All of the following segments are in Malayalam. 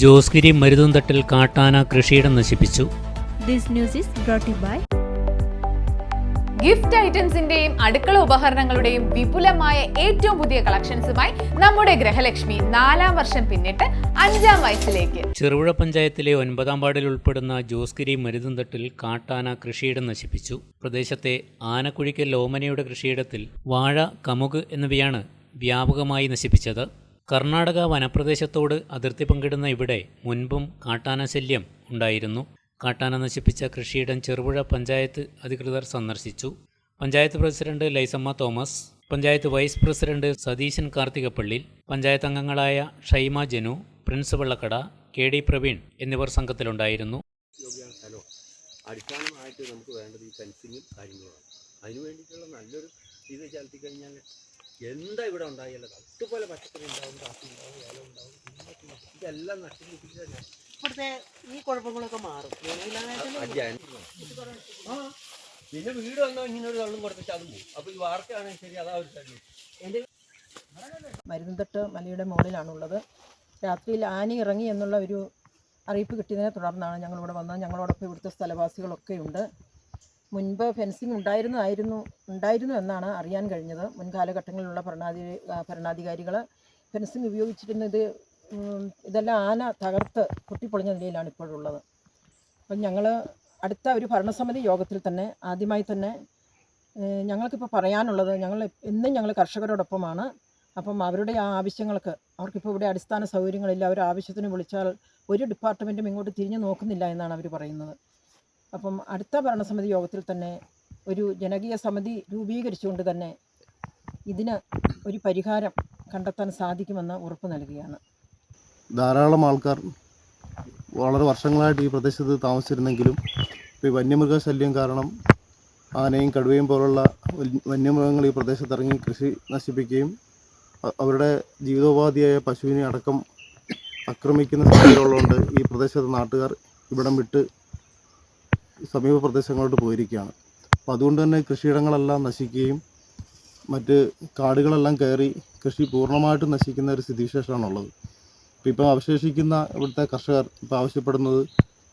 ജോസ്ഗിരി മരുതുംതട്ടിൽ കാട്ടാന കൃഷിയിടം നശിപ്പിച്ചു. This news is brought to you by gift ഐറ്റംസിന്റെയും അടുക്കള ഉപകരണങ്ങളുടെയും വിപുലമായ ഏറ്റവും പുതിയ കളക്ഷൻസുമായി നമ്മുടെ ഗ്രഹലക്ഷ്മി നാലാം വർഷം പിന്നിട്ട് അഞ്ചാം വയസ്സിലേക്ക്. ചെറുപുഴ പഞ്ചായത്തിലെ ഒൻപതാം വാർഡിൽ ഉൾപ്പെടുന്ന ജോസ്ഗിരി മരുതുംതട്ടിൽ കാട്ടാന കൃഷിയിടം നശിപ്പിച്ചു. പ്രദേശത്തെ ആനക്കുഴിക്കൽ ലോമനയുടെ കൃഷിയിടത്തിൽ വാഴ കമുക് എന്നിവയാണ് വ്യാപകമായി നശിപ്പിച്ചത്. കർണാടക വനപ്രദേശത്തോട് അതിർത്തി പങ്കിടുന്ന ഇവിടെ മുൻപും കാട്ടാന ശല്യം ഉണ്ടായിരുന്നു. കാട്ടാന നശിപ്പിച്ച കൃഷിയിടം ചെറുപുഴ പഞ്ചായത്ത് അധികൃതർ സന്ദർശിച്ചു. Panchayat president Laisamma Thomas panchayat vice president Satheesan Karthikappally panchayat അംഗങ്ങളായ Shaima Janu Prince Vellakkada K D Praveen എന്നിവർ സംഘത്തിലുണ്ടായിരുന്നു. അടിസ്ഥാനമായിട്ട് നമുക്ക് വേണ്ടത് ഈ ഫെൻസിങ്ങും കാര്യങ്ങളുമാണ് അതിന് വേണ്ടിയിട്ടുള്ള നല്ലൊരു ഇത് ചലത്തി കഴിഞ്ഞാൽ എന്താ ഇവിടെ ഉണ്ടായില്ല കട്ടുപോലെ പച്ചക്കറി ഉണ്ടാവും കാപ്പി ഉണ്ടാവും ഏലം ഉണ്ടാവും ഇതെല്ലാം നട്ടുപിടിപ്പിച്ച് തന്നെ ഇവിടുത്തെ ഈ കുഴപ്പങ്ങളൊക്കെ മാറും. പിന്നെ വീട് വന്നാൽ ഇങ്ങനെ ഒരു വെള്ളം കൊടുത്തിട്ട് അതും പോകും അപ്പോൾ ഈ വാർത്തയാണെങ്കിൽ ശരി അതാ ഒരു സ്ഥലം മരുന്നുതട്ട് മലയുടെ മുകളിലാണുള്ളത്. രാത്രിയിൽ ആന ഇറങ്ങി എന്നുള്ള ഒരു അറിയിപ്പ് കിട്ടിയതിനെ തുടർന്നാണ് ഞങ്ങളിവിടെ വന്നത്. ഞങ്ങളോടൊപ്പം ഇവിടുത്തെ സ്ഥലവാസികളൊക്കെ ഉണ്ട് മുൻപ് ഫെൻസിങ് ഉണ്ടായിരുന്നതായിരുന്നു ഉണ്ടായിരുന്നു എന്നാണ് അറിയാൻ കഴിഞ്ഞത്. മുൻകാലഘട്ടങ്ങളിലുള്ള ഭരണാധി ഭരണാധികാരികൾ ഫെൻസിങ് ഉപയോഗിച്ചിരുന്നത് ഇതെല്ലാം ആന തകർത്ത് പൊട്ടിപ്പൊളിഞ്ഞ നിലയിലാണ് ഇപ്പോഴുള്ളത്. അപ്പം ഞങ്ങൾ അടുത്ത ഒരു ഭരണസമിതി യോഗത്തിൽ തന്നെ ആദ്യമായി തന്നെ ഞങ്ങൾക്കിപ്പോൾ പറയാനുള്ളത് ഞങ്ങൾ എന്നും ഞങ്ങൾ കർഷകരോടൊപ്പമാണ്. അപ്പം അവരുടെ ആ ആവശ്യങ്ങൾക്ക് അവർക്കിപ്പോൾ ഇവിടെ അടിസ്ഥാന സൗകര്യങ്ങളില്ല അവർ ആവശ്യത്തിന് വിളിച്ചാൽ ഒരു ഡിപ്പാർട്ട്മെന്റും ഇങ്ങോട്ട് തിരിഞ്ഞു നോക്കുന്നില്ല എന്നാണ് അവർ പറയുന്നത്. അപ്പം അടുത്ത ഭരണസമിതി യോഗത്തിൽ തന്നെ ഒരു ജനകീയ സമിതി രൂപീകരിച്ചുകൊണ്ട് തന്നെ ഇതിന് ഒരു പരിഹാരം കണ്ടെത്താൻ സാധിക്കുമെന്ന് ഉറപ്പ് നൽകുകയാണ്. ധാരാളം ആൾക്കാർ വളരെ വർഷങ്ങളായിട്ട് ഈ പ്രദേശത്ത് താമസിച്ചിരുന്നെങ്കിലും ഇപ്പോൾ ഈ വന്യമൃഗ ശല്യം കാരണം ആനയും കടുവയും പോലുള്ള വന്യമൃഗങ്ങൾ ഈ പ്രദേശത്ത് ഇറങ്ങി കൃഷി നശിപ്പിക്കുകയും അവരുടെ ജീവിതോപാധിയായ പശുവിനെ അടക്കം ആക്രമിക്കുന്ന സ്ഥിതിയിലുള്ളതുകൊണ്ട് ഈ പ്രദേശത്തെ നാട്ടുകാർ ഇവിടം വിട്ട് സമീപ പ്രദേശങ്ങളോട്ട് പോയിരിക്കുകയാണ്. അപ്പോൾ അതുകൊണ്ട് തന്നെ കൃഷിയിടങ്ങളെല്ലാം നശിക്കുകയും മറ്റ് കാടുകളെല്ലാം കയറി കൃഷി പൂർണമായിട്ടും നശിക്കുന്ന ഒരു സ്ഥിതിവിശേഷമാണുള്ളത്. ഇപ്പോൾ ഇപ്പം അവശേഷിക്കുന്ന ഇവിടുത്തെ കർഷകർ ഇപ്പോൾ ആവശ്യപ്പെടുന്നത്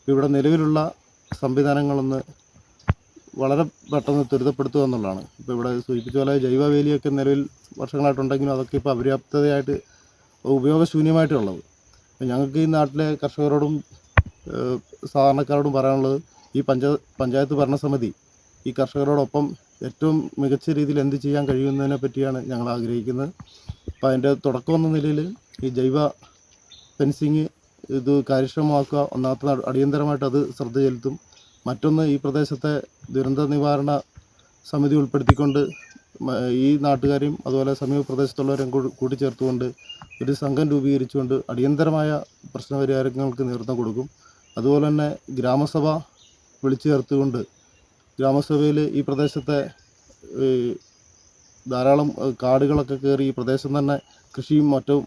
ഇവിടെ നിലവിലുള്ള സംവിധാനങ്ങളൊന്ന് വളരെ പെട്ടെന്ന് ത്വരിതപ്പെടുത്തുക എന്നുള്ളതാണ്. ഇപ്പോൾ ഇവിടെ സൂചിപ്പിച്ച പോലെ ജൈവവേലിയൊക്കെ നിലവിൽ വർഷങ്ങളായിട്ടുണ്ടെങ്കിലും അതൊക്കെ ഇപ്പോൾ അപര്യാപ്തതയായിട്ട് ഉപയോഗശൂന്യമായിട്ടുള്ളത് ഞങ്ങൾക്ക് ഈ നാട്ടിലെ കർഷകരോടും സാധാരണക്കാരോടും പറയാനുള്ളത് ഈ പഞ്ച പഞ്ചായത്ത് ഭരണസമിതി ഈ കർഷകരോടൊപ്പം ഏറ്റവും മികച്ച രീതിയിൽ എന്ത് ചെയ്യാൻ കഴിയുന്നതിനെ പറ്റിയാണ് ഞങ്ങൾ ആഗ്രഹിക്കുന്നത്. അപ്പോൾ അതിന്റെ തുടക്കം എന്ന നിലയിൽ ഈ ജൈവ ഫെൻസിങ് ഇത് കാര്യക്ഷമമാക്കുക ഒന്നാമത്തെ അടിയന്തരമായിട്ട് അത് ശ്രദ്ധ ചെലുത്തും. മറ്റൊന്ന് ഈ പ്രദേശത്തെ ദുരന്ത നിവാരണ സമിതി ഉൾപ്പെടുത്തിക്കൊണ്ട് ഈ നാട്ടുകാരെയും അതുപോലെ സമീപ പ്രദേശത്തുള്ളവരെയും കൂടി കൂട്ടിച്ചേർത്തുകൊണ്ട് ഒരു സംഘം രൂപീകരിച്ചുകൊണ്ട് അടിയന്തരമായ പ്രശ്നപരിഹാരങ്ങൾക്ക് നേതൃത്വം കൊടുക്കും. അതുപോലെ തന്നെ ഗ്രാമസഭ വിളിച്ചു ചേർത്തുകൊണ്ട് ഗ്രാമസഭയിൽ ഈ പ്രദേശത്തെ ധാരാളം കാടുകളൊക്കെ കയറി ഈ പ്രദേശം തന്നെ കൃഷിയും മറ്റും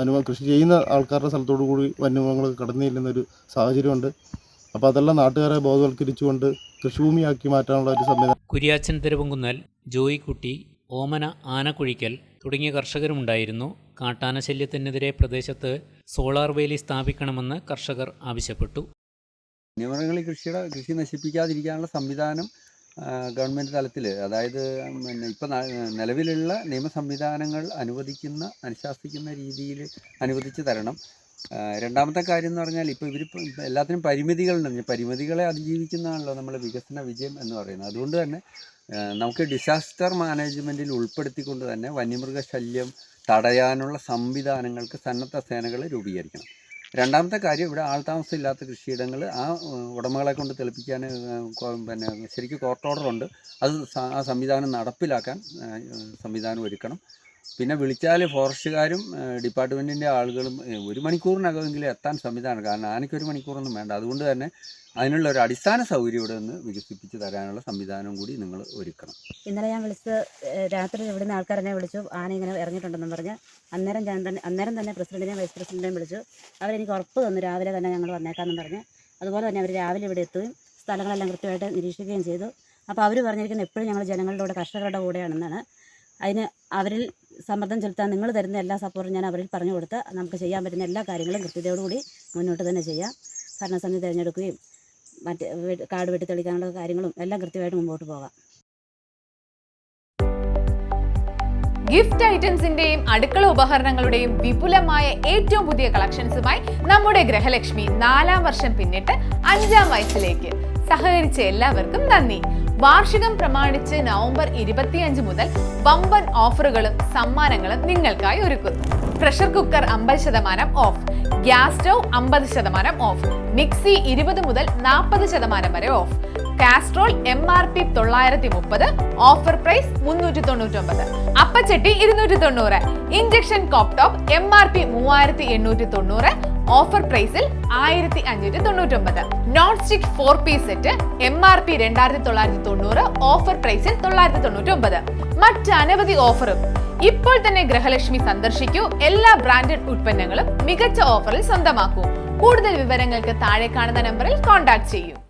അനുവ കൃഷി ചെയ്യുന്ന ആൾക്കാരുടെ സ്ഥലത്തോടു കൂടി വന്യമൃഗങ്ങൾ കടന്നില്ലെന്നൊരു സാഹചര്യമുണ്ട്. അപ്പോൾ അതെല്ലാം നാട്ടുകാരെ ബോധവൽക്കരിച്ചുകൊണ്ട് കൃഷിഭൂമിയാക്കി മാറ്റാനുള്ള ഒരു സംവിധാനം കുര്യാച്ചൻ തിരുവങ്കുന്നൽ ജോയിക്കുട്ടി ഓമന ആനക്കുഴിക്കൽ തുടങ്ങിയ കർഷകരുമുണ്ടായിരുന്നു. കാട്ടാന ശല്യത്തിനെതിരെ പ്രദേശത്ത് സോളാർ വേലി സ്ഥാപിക്കണമെന്ന് കർഷകർ ആവശ്യപ്പെട്ടു. വന്യമൃഗങ്ങൾ ഈ കൃഷിയുടെ കൃഷി നശിപ്പിക്കാതിരിക്കാനുള്ള സംവിധാനം ഗവൺമെന്റ് തലത്തിൽ അതായത് പിന്നെ ഇപ്പം നിലവിലുള്ള നിയമ സംവിധാനങ്ങൾ അനുവദിക്കുന്ന അനുശാസിക്കുന്ന രീതിയിൽ അനുവദിച്ച് തരണം. രണ്ടാമത്തെ കാര്യം എന്ന് പറഞ്ഞാൽ ഇപ്പോൾ ഇപ്പം എല്ലാത്തിനും പരിമിതികളുണ്ട് പരിമിതികളെ അതിജീവിക്കുന്നതാണല്ലോ നമ്മൾ വികസന വിജയം എന്ന് പറയുന്നത്. അതുകൊണ്ട് തന്നെ നമുക്ക് ഡിസാസ്റ്റർ മാനേജ്മെന്റിൽ ഉൾപ്പെടുത്തിക്കൊണ്ട് തന്നെ വന്യമൃഗശല്യം തടയാനുള്ള സംവിധാനങ്ങൾക്ക് സന്നദ്ധ സേനകളെ രൂപീകരിക്കണം. രണ്ടാമത്തെ കാര്യം ഇവിടെ ആൾതാമസം ഇല്ലാത്ത കൃഷിയിടങ്ങൾ ആ ഉടമകളെ കൊണ്ട് തെളിപ്പിക്കാൻ പിന്നെ ശരിക്കും കോർട്ട് ഓർഡർ ഉണ്ട് അത് ആ സംവിധാനം നടപ്പിലാക്കാൻ സംവിധാനം ഒരുക്കണം. പിന്നെ വിളിച്ചാൽ ഫോറസ്റ്റുകാരും ഡിപ്പാർട്ട്മെന്റിന്റെ ആളുകളും ഒരു മണിക്കൂറിനകമെങ്കിലും എത്താൻ സംവിധാനം കാരണം ആനയ്ക്ക് ഒരു മണിക്കൂറൊന്നും വേണ്ട. അതുകൊണ്ട് തന്നെ അതിനുള്ള ഒരു അടിസ്ഥാന സൗകര്യം ഇവിടെ നിന്ന് വികസിപ്പിച്ച് തരാനുള്ള സംവിധാനം കൂടി നിങ്ങൾ ഒരുക്കണം. ഇന്നലെ ഞാൻ വിളിച്ച് ഏഹ് രാത്രി ഇവിടുന്ന് ആൾക്കാരനെ വിളിച്ചു. ആന ഇങ്ങനെ ഇറങ്ങിയിട്ടുണ്ടെന്ന് പറഞ്ഞ് അന്നേരം ഞാൻ തന്നെ അന്നേരം തന്നെ പ്രസിഡന്റിനെയും വൈസ് പ്രസിഡന്റിനെയും വിളിച്ചു. അവരെനിക്ക് ഉറപ്പ് തന്നു രാവിലെ തന്നെ ഞങ്ങൾ വന്നേക്കാമെന്ന് പറഞ്ഞ്. അതുപോലെ തന്നെ അവർ രാവിലെ ഇവിടെ എത്തുകയും സ്ഥലങ്ങളെല്ലാം കൃത്യമായിട്ട് നിരീക്ഷിക്കുകയും ചെയ്തു. അപ്പോൾ അവർ പറഞ്ഞിരിക്കുന്നത് എപ്പോഴും ഞങ്ങൾ ജനങ്ങളുടെ കൂടെ കർഷകരുടെ കൂടെയാണെന്നാണ്. അതിന് അവരിൽ സമ്മർദ്ദം ചെലുത്താൻ നിങ്ങൾ തരുന്ന എല്ലാ സപ്പോർട്ടും ഞാൻ അവരിൽ പറഞ്ഞു കൊടുത്ത് നമുക്ക് ചെയ്യാൻ പറ്റുന്ന എല്ലാ കാര്യങ്ങളും കൃത്യതയോടുകൂടി മുന്നോട്ട് തന്നെ ചെയ്യാം. ഭരണസമിതി തിരഞ്ഞെടുക്കുകയും മറ്റ് കാട് വെട്ടിത്തെളിക്കാനുള്ള കാര്യങ്ങളും എല്ലാം കൃത്യമായിട്ട് മുമ്പോട്ട് പോകാം. ഗിഫ്റ്റ് ഐറ്റംസിന്റെയും അടുക്കള ഉപകരണങ്ങളുടെയും വിപുലമായ ഏറ്റവും പുതിയ കളക്ഷൻസുമായി നമ്മുടെ ഗ്രഹലക്ഷ്മി നാലാം വർഷം പിന്നിട്ട് അഞ്ചാം വയസ്സിലേക്ക്. സഹകരിച്ച എല്ലാവർക്കും നന്ദി. വാർഷികം പ്രമാണിച്ച് നവംബർ ഇരുപത്തിയഞ്ച് മുതൽ വമ്പൻ ഓഫറുകളും സമ്മാനങ്ങളും നിങ്ങൾക്കായി ഒരുക്കുന്നു. പ്രഷർ കുക്കർ അമ്പത് ശതമാനം ഓഫ് ഗ്യാസ് സ്റ്റൗ അമ്പത് ശതമാനം ഓഫ് മിക്സി ഇരുപത് മുതൽ നാൽപ്പത് ശതമാനം വരെ off casserole M R P തൊള്ളായിരത്തി മുപ്പത് ഓഫർ പ്രൈസ് മുന്നൂറ്റി തൊണ്ണൂറ്റൊമ്പത് അപ്പച്ചട്ടി ഇരുന്നൂറ്റി തൊണ്ണൂറ് ഇഞ്ചക്ഷൻ കോപ്ടോപ്പ് എം ആർ പി മൂവായിരത്തി എണ്ണൂറ്റി തൊണ്ണൂറ് ഓഫർ പ്രൈസിൽ ആയിരത്തി അഞ്ഞൂറ്റി തൊണ്ണൂറ്റൊമ്പത് non stick four piece set M R P രണ്ടായിരത്തി തൊള്ളായിരത്തി തൊണ്ണൂറ് ഓഫർ പ്രൈസിൽ തൊള്ളായിരത്തി തൊണ്ണൂറ്റി ഒമ്പത് മറ്റനവധി ഓഫറും. ഇപ്പോൾ തന്നെ ഗ്രഹലക്ഷ്മി സന്ദർശിക്കൂ. എല്ലാ ബ്രാൻഡഡ് ഉൽപ്പന്നങ്ങളും മികച്ച ഓഫറിൽ സ്വന്തമാക്കൂ. കൂടുതൽ വിവരങ്ങൾക്ക് താഴെ കാണുന്ന നമ്പറിൽ കോൺടാക്ട് ചെയ്യൂ.